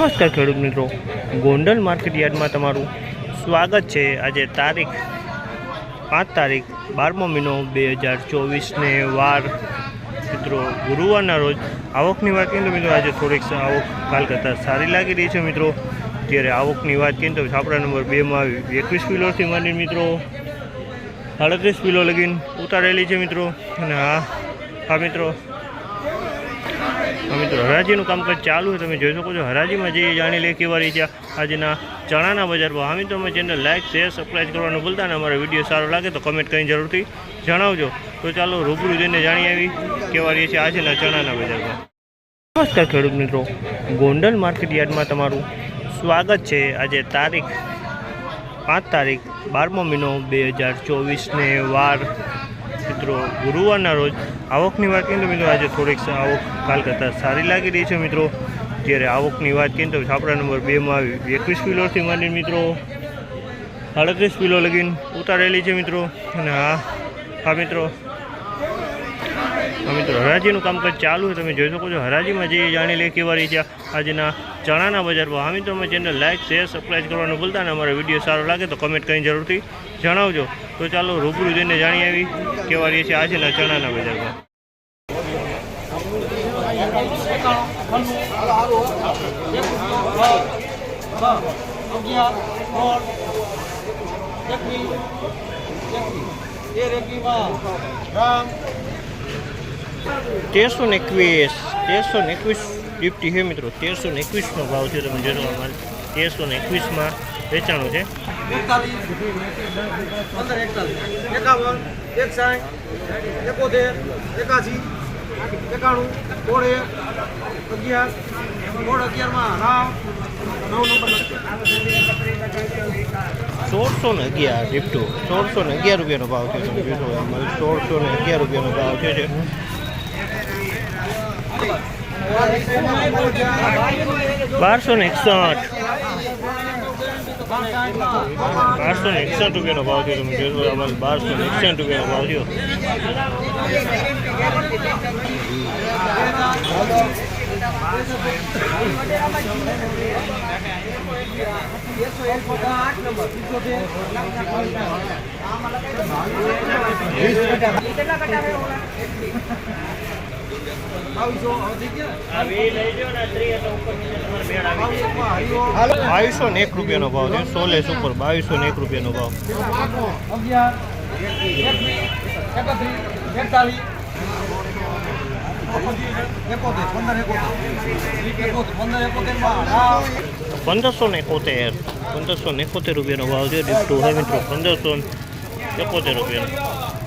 નમસ્કાર ખેડૂત મિત્રો. ગોંડલ માર્કેટ યાર્ડમાં તમારું સ્વાગત છે. આજે તારીખ પાંચ તારીખ બારમો મહિનો બે હજાર ચોવીસને વાર. મિત્રો, ગુરુવારના રોજ આવકની વાત કરીએ તો મિત્રો, આજે થોડીક આવક કાલ કરતાં સારી લાગી રહી છે મિત્રો. ત્યારે આવકની વાત કરીએ તો છાપરા નંબર બેમાં આવી એકવીસ કિલોથી માની મિત્રો, સાડત્રીસ કિલો લગીને ઉતારેલી છે મિત્રો. અને હા હા મિત્રો મિત્રો, હરાજીનું કામકાજ ચાલુ છે, તમે જોઈ શકો છો. હરાજીમાં જે જાણી લે કેવા છે, આજના ચણાના બજાર ભાવ. મિત્રો અમે ચેનલ લાઇક શેર સબસ્ક્રાઈબ કરવાનું ભૂલતા ને. અમારો વીડિયો સારો લાગે તો કમેન્ટ કરીને જરૂરથી જણાવજો. તો ચાલો, રૂબરૂ જઈને જાણી આવી કેવા છે આજના ચણાના બજારમાં નમસ્કાર ખેડૂત મિત્રો. ગોંડલ માર્કેટ યાર્ડમાં તમારું સ્વાગત છે. આજે તારીખ પાંચ તારીખ બારમો મહિનો બે હજાર ચોવીસને વાર મિત્રો, ગુરુવારના રોજ આવકની વાત કરીએ તો મિત્રો આજે થોડીક આવક કાલ કરતાં સારી લાગી રહી છે મિત્રો. જ્યારે આવકની વાત કરીએ તો છાપરા નંબર બેમાં એકવીસ કિલોથી માંડીને મિત્રો સાડત્રીસ કિલો લગીને ઉતારેલી છે મિત્રો. અને હા હા મિત્રો મિત્રો, હરાજીનું કામકાજ ચાલુ તમે જોઈ શકો છો, હરાજીમાં જઈએ જાણી લે કેવા છે, આજના ચણાના બજાર પર હા મિત્રો અમે ચેનલ લાઈક શેર સબસ્ક્રાઈબ કરવાનું ભૂલતા ને અમારો વીડિયો સારો લાગે તો કમેન્ટ કરીને જરૂરથી જણાવજો. તો ચાલો, રૂબરૂ જઈને જાણી આવી કેવા રહી છે આજના ચણાના બજારમાં તેર એકવીસમાં રામ. તેરસો એકવીસ, તેરસો ને એકવીસ ફિફ્ટી છે મિત્રો. તેરસો ને એકવીસનો ભાવ છે તમે જોજો અમારે. તેરસો ને એકવીસમાં વેચાણું છે. એકોતેર એકાસી એકાણું સોળ અગિયાર અગિયારમાં રામ સોળસો ને અગિયાર ડિપ્ટો સોળસો ને અગિયાર રૂપિયાનો ભાવ છે. સોળસો ને અગિયાર રૂપિયાનો ભાવ છે. બારસો ને એકસઠ. બારસો ને એકસઠ રૂપિયાનો ભાવ થયો. તમે જોશો અમારે બારસો ને એકસઠ રૂપિયાનો ભાવ થયો. કેટલા ગયા બાવીસો એક રૂપિયાનો ભાવ છે સોલેસ ઉપર બાવીસો એક રૂપિયાનો ભાવ પંદરસો ને એકોતેર. પંદરસો ને એકોતેર રૂપિયાનો ભાવ છે. હે મિત્રો પંદરસો એકોતેર રૂપિયાનો.